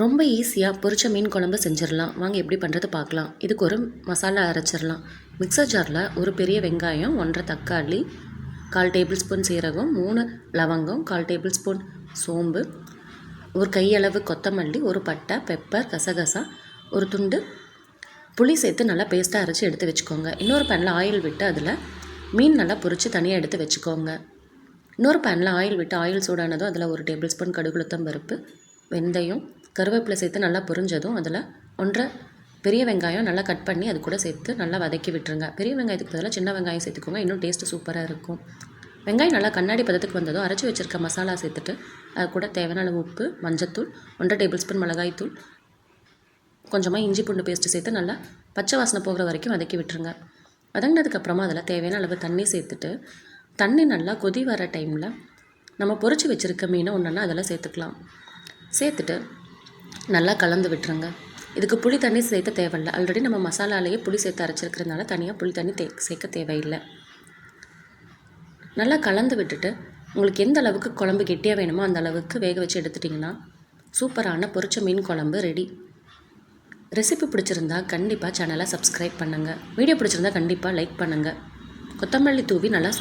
ரொம்ப ஈஸியாக பொரிச்ச மீன் குழம்பு செஞ்சிடலாம். வாங்க எப்படி பண்ணுறது பார்க்கலாம். இதுக்கு ஒரு மசாலா அரைச்சிடலாம். மிக்சர் ஜாரில் ஒரு பெரிய வெங்காயம் ஒன்றரை தக்காளி கால் டேபிள் ஸ்பூன் சீரகம் மூணு லவங்கம் கால் டேபிள் ஸ்பூன் சோம்பு ஒரு கையளவு கொத்தமல்லி ஒரு பட்டை பெப்பர் கசகசா ஒரு துண்டு புளி சேர்த்து நல்லா பேஸ்ட்டாக அரைச்சி எடுத்து வச்சுக்கோங்க. இன்னொரு பேனில் ஆயில் விட்டு அதில் மீன் நல்லா பொரித்து தனியாக எடுத்து வச்சுக்கோங்க. இன்னொரு பேனில் ஆயில் விட்டு ஆயில் சூடானதும் அதில் ஒரு டேபிள் ஸ்பூன் கடுகுளுத்தம் பருப்பு வெந்தயம் கருவேப்பிலை சேர்த்து நல்லா பொரிஞ்சதும் அதில் ஒன்றரை பெரிய வெங்காயம் நல்லா கட் பண்ணி அது கூட சேர்த்து நல்லா வதக்கி விட்டுருங்க. பெரிய வெங்காயத்துக்கு பதிலாக சின்ன வெங்காயம் சேர்த்துக்கோங்க இன்னும் டேஸ்ட்டு சூப்பராக இருக்கும். வெங்காயம் நல்லா கண்ணாடி பதத்துக்கு வந்ததும் அரைச்சி வச்சுருக்க மசாலா சேர்த்துட்டு அது கூட தேவையான அளவு உப்பு மஞ்சத்தூள் ஒன்றரை டேபிள் ஸ்பூன் மிளகாய்த்தூள் கொஞ்சமாக இஞ்சி பூண்டு பேஸ்ட்டு சேர்த்து நல்லா பச்சை வாசனை போகிற வரைக்கும் வதக்கி விட்டுருங்க. வதங்கினதுக்கப்புறமா அதில் தேவையான அளவு தண்ணி சேர்த்துட்டு தண்ணி நல்லா கொதி வர டைமில் நம்ம பொரிச்சு வச்சுருக்க மீனை ஒன்றுன்னா அதில் சேர்த்துக்கலாம். சேர்த்துட்டு நல்லா கலந்து விட்டுருங்க. இதுக்கு புளி தண்ணி சேர்க்க தேவையில்லை. ஆல்ரெடி நம்ம மசாலாலேயே புளி சேர்த்து அரைச்சிருக்கிறதுனால தனியாக புளி தண்ணி தே சேர்க்க தேவையில்லை. நல்லா கலந்து விட்டுட்டு உங்களுக்கு எந்த அளவுக்கு குழம்பு கெட்டியாக வேணுமோ அந்த அளவுக்கு வேக வச்சு எடுத்துட்டிங்கன்னா சூப்பரான பொரிச்ச மீன் குழம்பு ரெடி ரெசிபி பிடிச்சிருந்தா கண்டிப்பாக சேனலை சப்ஸ்கிரைப் பண்ணுங்கள் வீடியோ பிடிச்சிருந்தா கண்டிப்பாக லைக் பண்ணுங்கள் கொத்தமல்லி தூவி நல்லா சூ